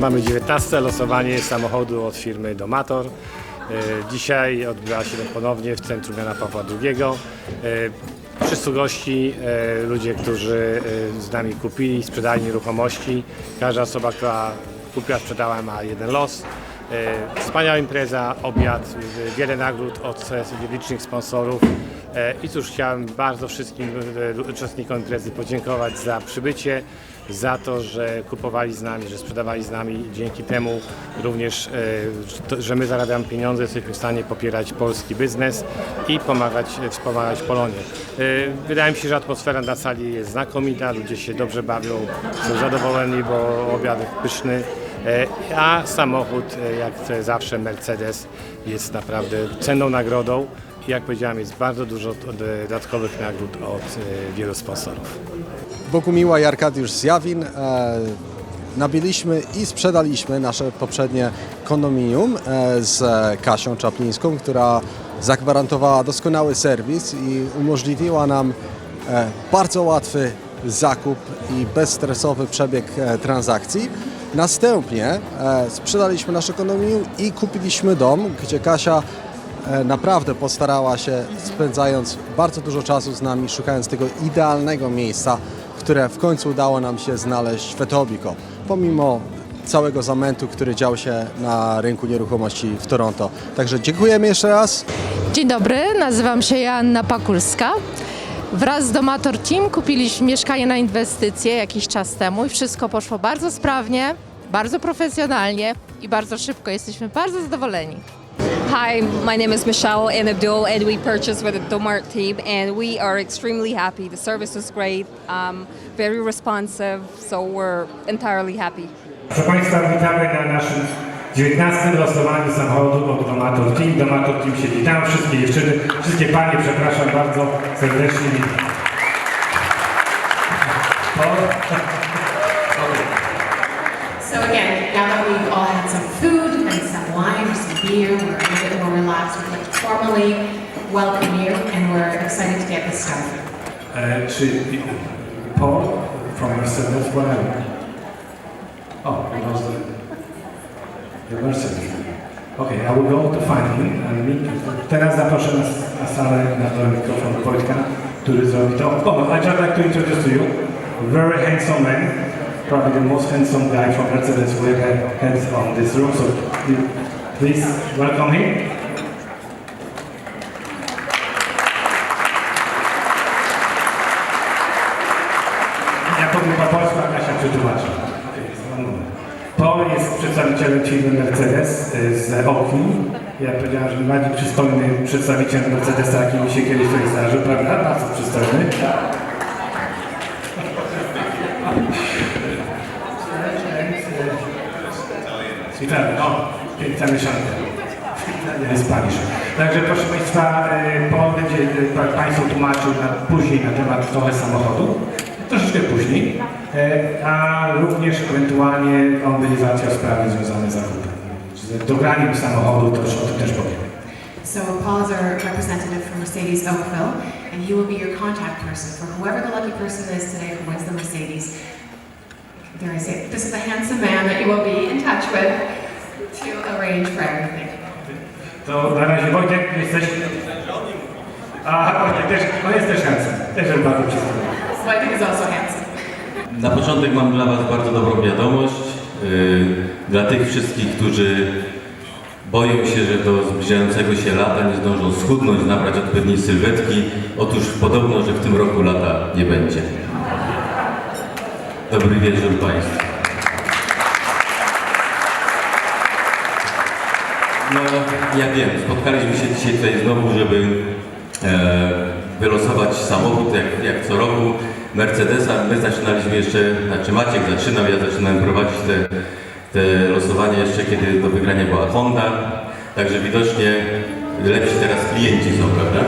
Mamy 19 losowanie samochodu od firmy Domator. E, Dzisiaj odbywa się to ponownie w centrum Jana Pawła II. E, Wszyscy gości, e, ludzie, którzy z nami kupili, sprzedali nieruchomości. Każda osoba, która kupiła, sprzedała ma jeden los. Wspaniała impreza, obiad, wiele nagród od licznych sponsorów. I cóż, chciałem bardzo wszystkim uczestnikom imprezy podziękować za przybycie, za to, że kupowali z nami, że sprzedawali z nami. Dzięki temu również, e, że my zarabiamy pieniądze, jesteśmy w stanie popierać polski biznes i pomagać, e, wspomagać Polonię. E, Wydaje mi się, że atmosfera na sali jest znakomita, ludzie się dobrze bawią, są zadowoleni, bo obiad pyszny. A samochód, jak zawsze Mercedes, jest naprawdę cenną nagrodą. Jak powiedziałem, jest bardzo dużo od- dodatkowych nagród od wielu sponsorów. Bogumiła i Arkadiusz Zjawin. E, nabiliśmy i sprzedaliśmy nasze poprzednie kondominium e, z Kasią Czaplińską, która zagwarantowała doskonały serwis i umożliwiła nam e, bardzo łatwy zakup i bezstresowy przebieg transakcji. Następnie sprzedaliśmy nasze kondominium i kupiliśmy dom, gdzie Kasia naprawdę postarała się, spędzając bardzo dużo czasu z nami, szukając tego idealnego miejsca, które w końcu udało nam się znaleźć w Etobicoke, pomimo całego zamętu, który dział się na rynku nieruchomości w Toronto. Także dziękujemy jeszcze raz. Dzień dobry, nazywam się Joanna Pakulska. Wraz z Domator Team kupiliśmy mieszkanie na inwestycje jakiś czas temu i wszystko poszło bardzo sprawnie, bardzo profesjonalnie i bardzo szybko. Jesteśmy bardzo zadowoleni. Hi, my name is Michelle and Abdul, and we purchased with the Domart team, and we are extremely happy. The service is great, um, very responsive, so we're entirely happy. Proszę Państwa, witamy na naszym 19 losowaniu samochodu od Domator Team. Domator Team się witam, wszystkie dziewczyny, wszystkie panie, przepraszam bardzo serdecznie. So formally welcome you, and we're excited to get this started. Uh, Czy Paul from Mercedes, whatever. Oh, he knows the, the Mercedes. Okay, I will go to find him and meet. Teraz zaproszę na, na salę na mikrofon Wojtka, który zrobi to. Oh, I just like to introduce to you very handsome man, probably the most handsome guy from Mercedes we have had on this room. So please welcome him. Firmy Mercedes y, z Okni. Ja powiedziałem, że najbardziej przystojny przedstawiciel Mercedesa, jaki mi się kiedyś tutaj zdarzył, prawda? Bardzo przystojny. Z Italii, o, piękna mieszanka. Jest Spanish. Także proszę Państwa, y, Paul będzie y, pa- Państwu tłumaczył na, później na temat trochę samochodu, później, e, a również ewentualnie załatwiał sprawy związane z zakupem. Z dobraniem samochodu, to już o tym też powiem. So Paul is our representative from Mercedes Oakville, and he will be your contact person for whoever the lucky person is today who wins the Mercedes. There I say, it. this is the handsome man that you will be in touch with to arrange for everything. To na razie Wojtek, jesteś... A, Wojtek też, on jest też chętny, też jest bardzo przystojny. Wojtek is also handsome. Na początek mam dla Was bardzo dobrą wiadomość. Yy, Dla tych wszystkich, którzy boją się, że do zbliżającego się lata nie zdążą schudnąć, nabrać odpowiedniej sylwetki. Otóż podobno, że w tym roku lata nie będzie. Dobry wieczór Państwu. No, ja wiem, spotkaliśmy się dzisiaj tutaj znowu, żeby e, wylosować samochód, jak, jak co roku, Mercedesa. My zaczynaliśmy jeszcze, znaczy Maciek zaczynał, ja zaczynałem prowadzić te, te losowania jeszcze, kiedy do wygrania była Honda. Także widocznie lepsi teraz klienci są, prawda?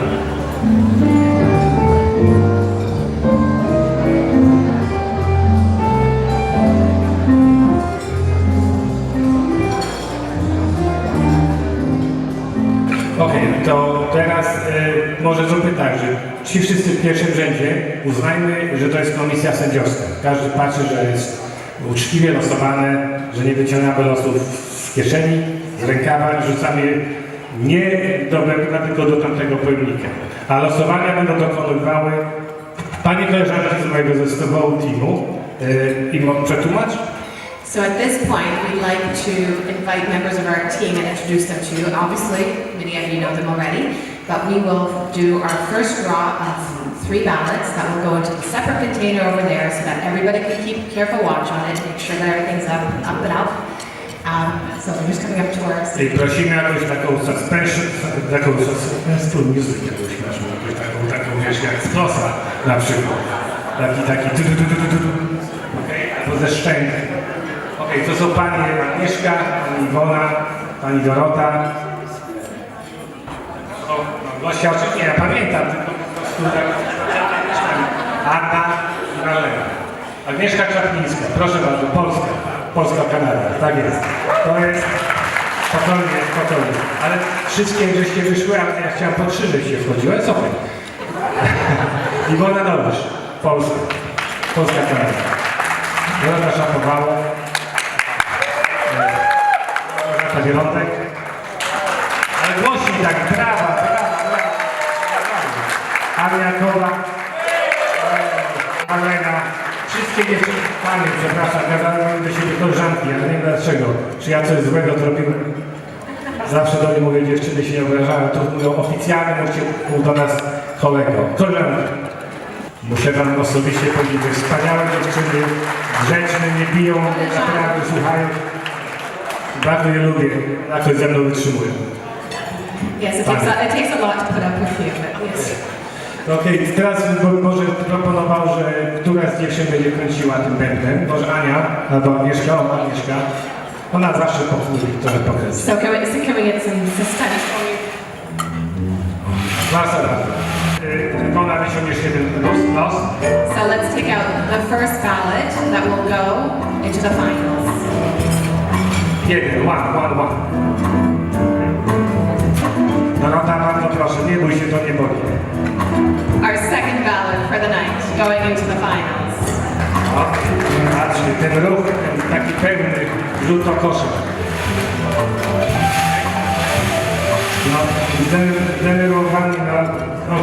Okej, to teraz y, może zróbmy tak, że ci wszyscy w pierwszym rzędzie uznajmy, że to jest komisja sędziowska. Każdy patrzy, że jest uczciwie losowane, że nie wyciągamy losów z kieszeni, z rękawa rzucamy nie do węgla, tylko do tamtego pojemnika. A losowania będą dokonywały Panie koleżanki z mojego zespołu teamu. Yy, I mo- przetłumacz? So at this point, we'd like to invite members of our team and introduce them to you. Obviously, many of you know them already, but we will do our first draw of three ballots that will go into a separate container over there so that everybody can keep careful watch on it, make sure that everything's up, up and up. Um, so we're coming up to our I prosimy jakąś taką suspension, taką suspenseful music jakąś naszą, jakąś taką, taką wiesz, jak z Klosa na przykład. Taki, taki tu, tu, tu, tu, tu, tu. Okej, albo ze szczęk. To są panie Agnieszka, pani Iwona, pani Dorota. O, no, Gosia, oczywiście, nie, ja pamiętam, tylko po prostu tak. Anna i Marlena. Agnieszka Czaplińska, proszę bardzo, Polska. Polska Kanada, tak jest. To jest spokojnie, spokojnie. Ale wszystkie żeście wyszły, a ja chciałem po trzy, żeście wchodziły, super. Iwona Nowisz, Polska. Polska Kanada. Dorota Szapowało. Dorota Wielotek. Ale głośniej tak, brawa, brawa, brawa. Ania Kowa. Alena, wszystkie dziewczyny, panie, przepraszam, gadałem do siebie koleżanki, ale nie wiem dlaczego. Czy ja coś złego zrobiłem? Zawsze do niej mówię, dziewczyny się nie obrażają, to mówią oficjalnie, możecie mów do nas kolego. Koleżanki. Muszę wam osobiście powiedzieć, wspaniałe dziewczyny, grzeczne, nie biją mnie, naprawdę słuchają. Bardzo je lubię, jakoś ze mną wytrzymują. Yes, it takes, a, it takes a lot to put up with you, but yes. Okej, teraz bym może proponował, że która z dziewczyn będzie kręciła tym bębnem. Może Ania albo Agnieszka, o Agnieszka. Ona zawsze powtórzy, trochę pokręci. So can we, so can we get some suspense for you? Bardzo dobrze. Y, Wykona wyciągniesz jeden los, los. So let's take out the first ballot that will go into the finals. Jeden, one, one, one. Dorota, bardzo proszę, nie bój się, to nie boli. Our second ballot for the night, going into the finals. O, patrzcie, ten ruch, ten taki pełny rzut o. No, zdener- zdenerwowany na, no,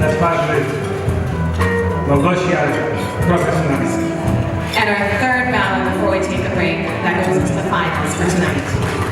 na twarzy Małgosi, ale profesjonalistki. Break, that goes into the finals for tonight.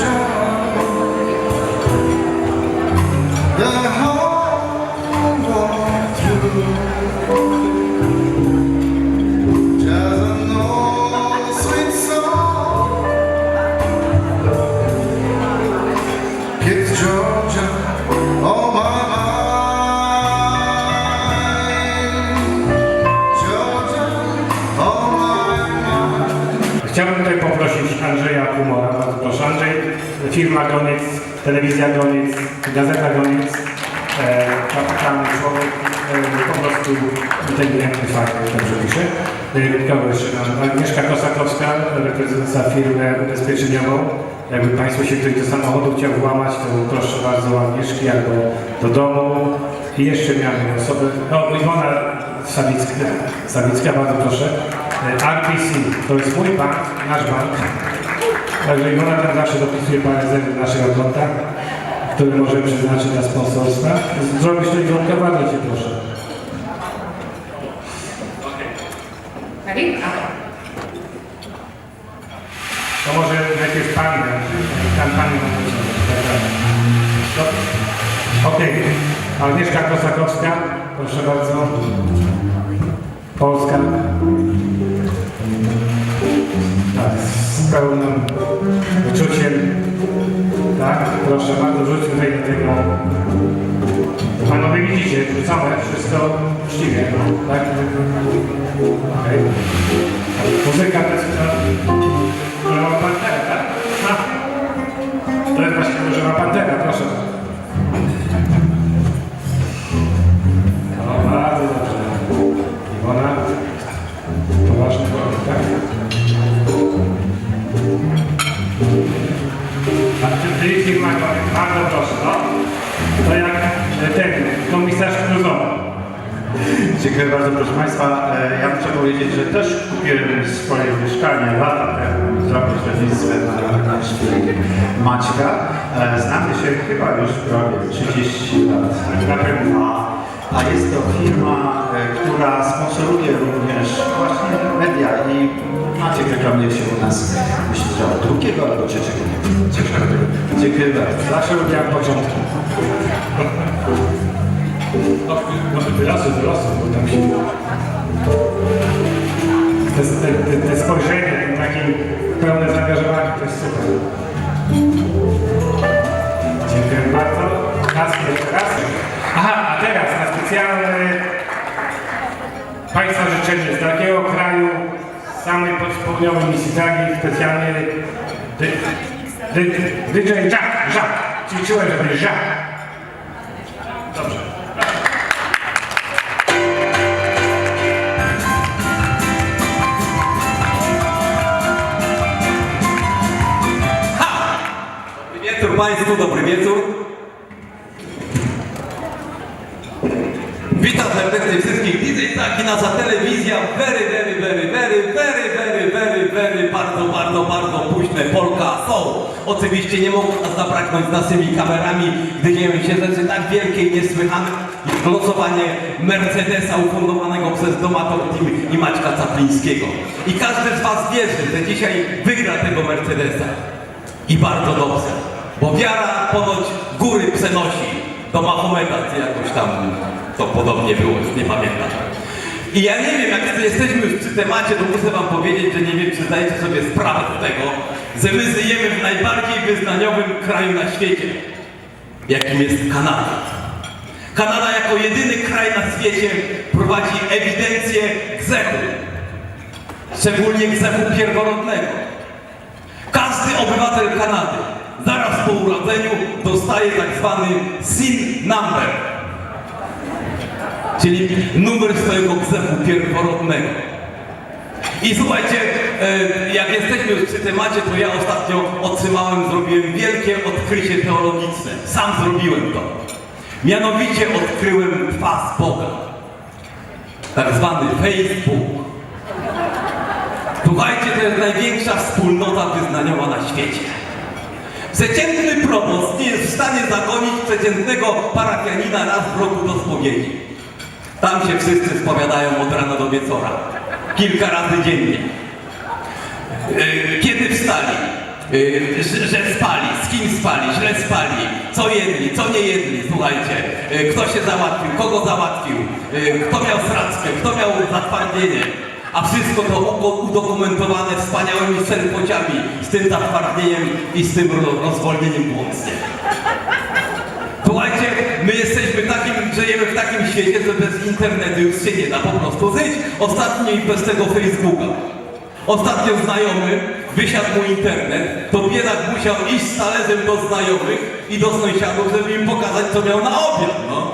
Georgia firma Goniec, telewizja Goniec, gazeta Goniec, e, człowiek, e, po prostu inteligentny fakt, dobrze pisze. Kogo jeszcze mam? Agnieszka Kosakowska, reprezentująca firmę ubezpieczeniową. Jakby Państwo się ktoś do samochodu chciał włamać, to proszę bardzo Agnieszki albo do domu. I jeszcze miałem osobę, o Iwona Sawicka, Sawicka bardzo proszę. Y, RPC, to jest mój bank, nasz bank. Także Iwona tam zawsze dopisuje parę zerów naszego konta, które możemy przeznaczyć na sponsorstwa. Zrobisz to Iwonka, bardzo Cię proszę. Okay. To może najpierw pani, tam pani ma Okej, Agnieszka Kosakowska, proszę bardzo. Polska. Tak, z pełnym wyczuciem. Tak, proszę bardzo, rzuć tutaj tego. Panowie widzicie, rzucone, wszystko uczciwie, tak? Okej. Muzyka to jest... Różowa Pantera, tak? A. To jest właśnie Różowa Pantera, proszę. Dziękuję bardzo, proszę Państwa. E, Ja muszę powiedzieć, że też kupiłem swoje mieszkanie lata temu za pośrednictwem Maćka. E, Znamy się chyba już prawie 30 lat. Pewno. A, a jest to firma, e, która sponsoruje również właśnie media i Maciek reklamuje się u nas, myślę, że od drugiego albo. Trzeciego. Dziękuję bardzo. Zawsze lubiłem początki. No, no wyrosły, bo tam się... Te, te, te, te spojrzenie, ten takie pełne zaangażowanie, to jest super. Dziękuję bardzo. Raz, jeszcze raz. Aha, a teraz na specjalne Państwa życzenie z takiego kraju, z samej południowej Mississaugi, specjalnie DJ Jack, Jack. Ćwiczyłem, żeby Jack. Państwu, dobry wieczór. Witam serdecznie wszystkich DJ tak i nasza telewizja very, very, very, very, very, very, very, very, bardzo, bardzo, bardzo późne Polka są. Oczywiście nie mogą nas zabraknąć z naszymi kamerami, gdy dzieją się rzeczy tak wielkie i niesłychane jak losowanie Mercedesa ufundowanego przez Domator Team i Maćka Caplińskiego. I każdy z Was wierzy, że dzisiaj wygra tego Mercedesa. I bardzo dobrze, bo wiara ponoć góry przenosi do Mahometa, czy jakoś tam to podobnie było, nie pamiętam. I ja nie wiem, jak jesteśmy już przy temacie, to muszę wam powiedzieć, że nie wiem, czy zdajecie sobie sprawę z tego, że my żyjemy w najbardziej wyznaniowym kraju na świecie, jakim jest Kanada. Kanada jako jedyny kraj na świecie prowadzi ewidencję grzechu, szczególnie grzechu pierworodnego. Każdy obywatel Kanady zaraz po urodzeniu dostaje tak zwany SIN number, czyli numer swojego grzechu pierworodnego. I słuchajcie, e, jak jesteśmy już przy temacie, to ja ostatnio otrzymałem, zrobiłem wielkie odkrycie teologiczne. Sam zrobiłem to. Mianowicie odkryłem twarz Boga. Tak zwany Facebook. Słuchajcie, to jest największa wspólnota wyznaniowa na świecie. Przeciętny proboszcz nie jest w stanie zagonić przeciętnego parafianina raz w roku do spowiedzi. Tam się wszyscy spowiadają od rana do wieczora. Kilka razy dziennie. Yy, Kiedy wstali? Yy, Że, spali, z kim spali, źle spali, co jedli, co nie jedli, słuchajcie, Yy, kto się załatwił, kogo załatwił, kto miał sraczkę, kto miał zatwardzienie, a wszystko to udokumentowane wspaniałymi serpociami z tym zatwardnieniem i z tym ro- rozwolnieniem łącznie. Słuchajcie, my jesteśmy takim, żyjemy w takim świecie, że bez internetu już się nie da po prostu żyć. Ostatnio i bez tego Facebooka. Ostatnio znajomy wysiadł mu internet, to biedak musiał iść z talerzem do znajomych i do sąsiadów, żeby im pokazać, co miał na obiad, no.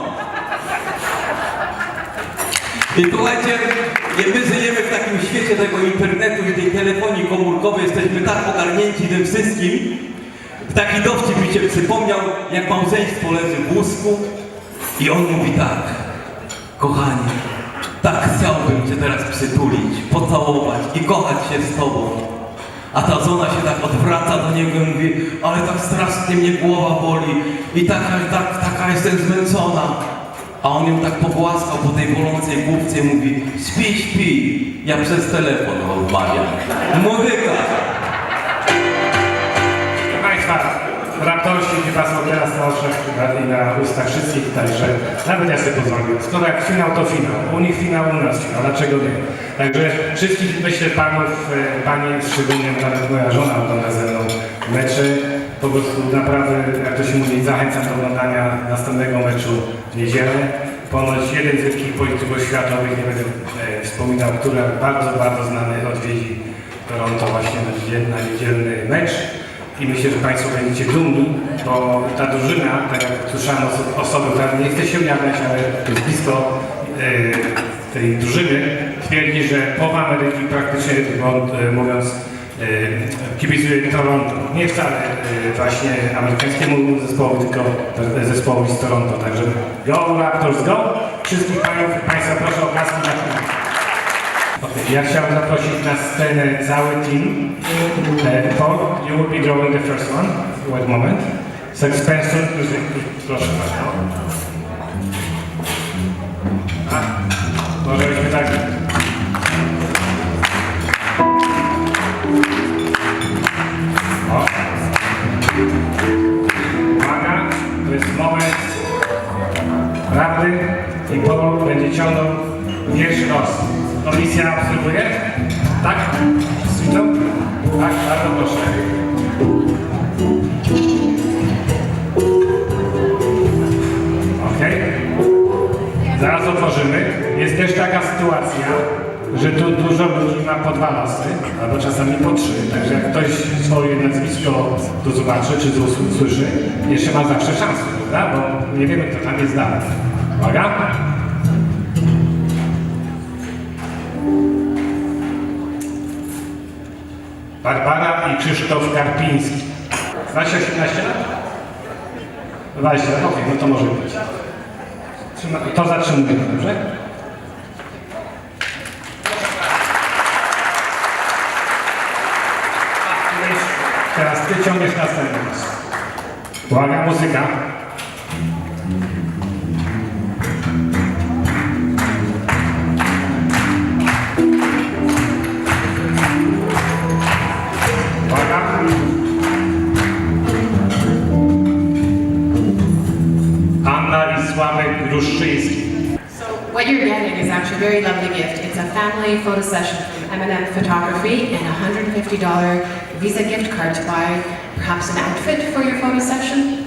Nie- my żyjemy w takim świecie tego internetu i tej telefonii komórkowej, jesteśmy tak ogarnięci tym wszystkim. Taki dowcip mi się przypomniał, jak małżeństwo leży w łóżku i on mówi tak, kochanie, tak chciałbym cię teraz przytulić, pocałować i kochać się z tobą. A ta żona się tak odwraca do niego i mówi, ale tak strasznie mnie głowa boli i taka, tak, taka jestem zmęczona. A on ją tak pogłaskał po tej bolącej główce i mówi, śpi, śpi, ja przez telefon rozmawiam. Muzyka! Proszę Państwa, raptorści chyba są teraz na oczach i na ustach wszystkich że nawet ja sobie pozwoliłem. Skoro jak finał to finał, u nich finał, u nas finał, dlaczego nie? Także wszystkich, myślę, panów, e, panie, szczególnie nawet moja żona ogląda ze mną mecze. Po prostu naprawdę, jak to się mówi, zachęcam do oglądania następnego meczu w niedzielę. Ponoć jeden z wielkich polityków światowych, nie będę e, wspominał, który bardzo, bardzo znany odwiedzi Toronto właśnie na na niedzielny mecz i myślę, że Państwo będziecie dumni, bo ta drużyna, tak jak słyszałem oso- osoby, która nie chce się ujawniać, ale jest blisko e, tej drużyny, twierdzi, że połowa Ameryki praktycznie, e, mówiąc, e, kibicuje Toronto. Nie wcale e, właśnie amerykańskiemu zespołowi, tylko zespołowi z Toronto. Także go Raptors go! Wszystkich panów, Państwa proszę o klaski na chwilę. Okay. Ja chciałem zaprosić na scenę cały team. E, Paul, you will be drawing the first one. Wait moment. Sexpensor, proszę bardzo. Może byśmy tak... Uwaga, to jest moment prawdy i Paul będzie ciągnął pierwszy los. Komisja obserwuje? Tak? Wszyscy? Tak, bardzo proszę. Okej. Zaraz otworzymy. Jest też taka sytuacja, że tu dużo ludzi ma po dwa losy, albo czasami po trzy. Także jak ktoś swoje nazwisko tu zobaczy, czy tu usłyszy, jeszcze ma zawsze szansę, prawda? Bo nie wiemy, kto tam jest dalej. Uwaga. Barbara i Krzysztof Karpiński. Znacie 18 lat? 20 lat, okej, no to może być. To zatrzymujemy, dobrze? Następny. Uwaga, muzyka. So what you're getting is actually a very lovely gift. It's a family photo session from M&M Photography and a $150 Visa gift card to buy perhaps an outfit for your photo session.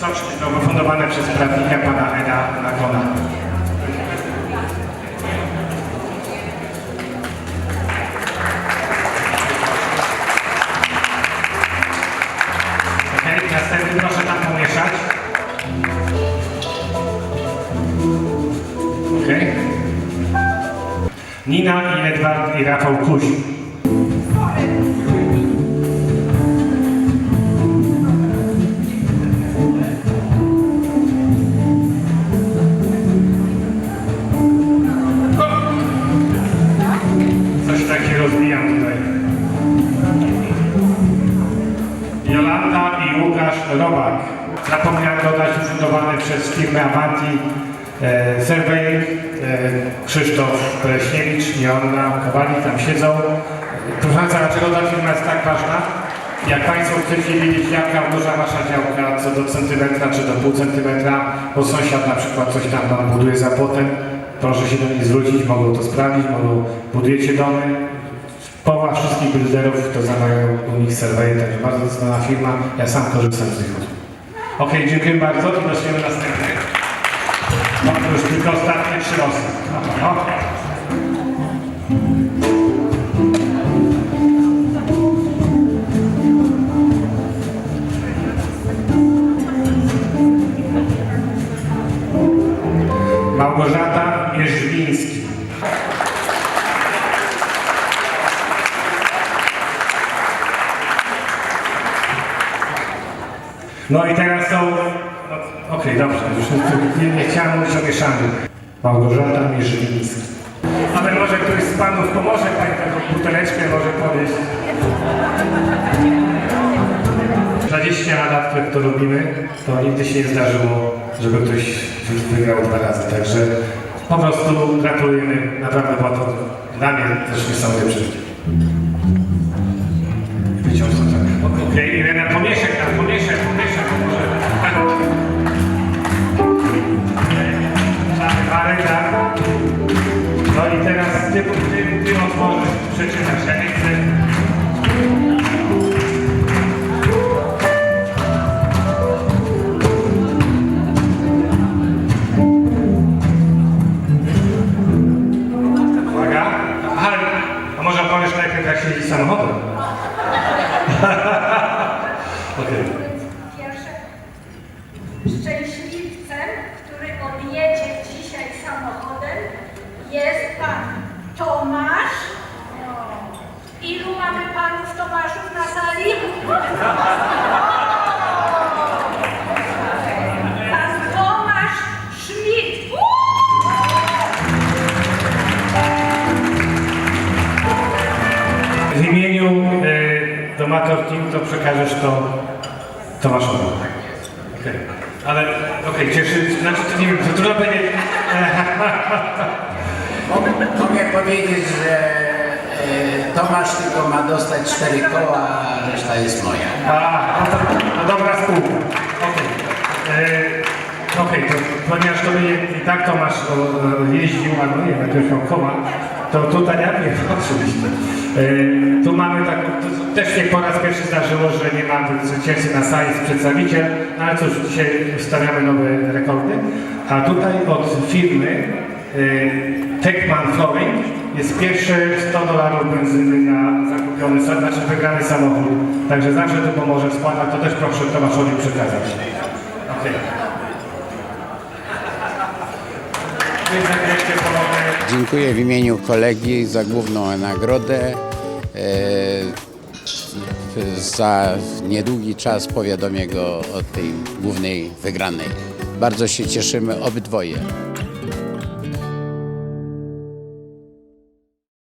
Zostało wyfundowane przez prawnika pana Eda Nakona. Okej, następny proszę tam pomieszać. Okej. Nina i Edward i Rafał Kuś. Coś tak się rozbijam tutaj. Jolanta i Łukasz Robak. zapomniałem dodać, ufundowany przez firmę Avanti e, Survey, e, Krzysztof Pleśniewicz Joanna Kowalik tam siedzą. Proszę Państwa, dlaczego ta firma jest tak ważna? Jak Państwo chcecie wiedzieć, jaka duża Wasza działka, co do centymetra czy do pół centymetra, bo sąsiad na przykład coś tam Wam buduje za płotem, proszę się do nich zwrócić, mogą to sprawdzić, mogą, budujecie domy. Połowa wszystkich builderów to zamawiają u nich serwery, także bardzo znana firma, ja sam korzystam z usług. Okej, dziękuję bardzo i losujemy następny. No już tylko ostatnie trzy losy. No, no. Małgorzata Mierzwińska. Ale może ktoś z panów pomoże pani taką buteleczkę może podejść. 20 lat, jak to robimy, to nigdy się nie zdarzyło, żeby ktoś wygrał dwa razy. Także po prostu gratulujemy. Naprawdę było to dla mnie też niesamowite przeżycie. Przyczyna sienicy. Ilu mamy panów Tomaszów na sali? Pan Tomasz Schmidt. W imieniu y, Domator Team to przekażesz to Tomaszowi. Okej. Ale okej, cieszy, znaczy to nie wiem, to trudno będzie. Mogę, powiedzieć, że Tomasz tylko ma dostać cztery koła, a reszta jest moja. A, no, to, no dobra spółka. Okej. E, Okej, to ponieważ to i tak Tomasz o, o, jeździł, albo nie wiem, jakiegoś miał koła, to tutaj ja wiem, oczywiście. E, tu mamy tak, to też się po raz pierwszy zdarzyło, że nie mamy zwycięzcy na sali z przedstawiciel, no ale cóż, dzisiaj stawiamy nowe rekordy. A tutaj od firmy e, Techman Flooring jest pierwsze 100 dolarów benzyny na zakupiony, znaczy wygrany samochód. Także zawsze tu pomoże składa, to też proszę Tomaszowi przekazać. Pomogę. Dziękuję w imieniu kolegi za główną nagrodę. E, za niedługi czas powiadomię go o tej głównej wygranej. Bardzo się cieszymy obydwoje.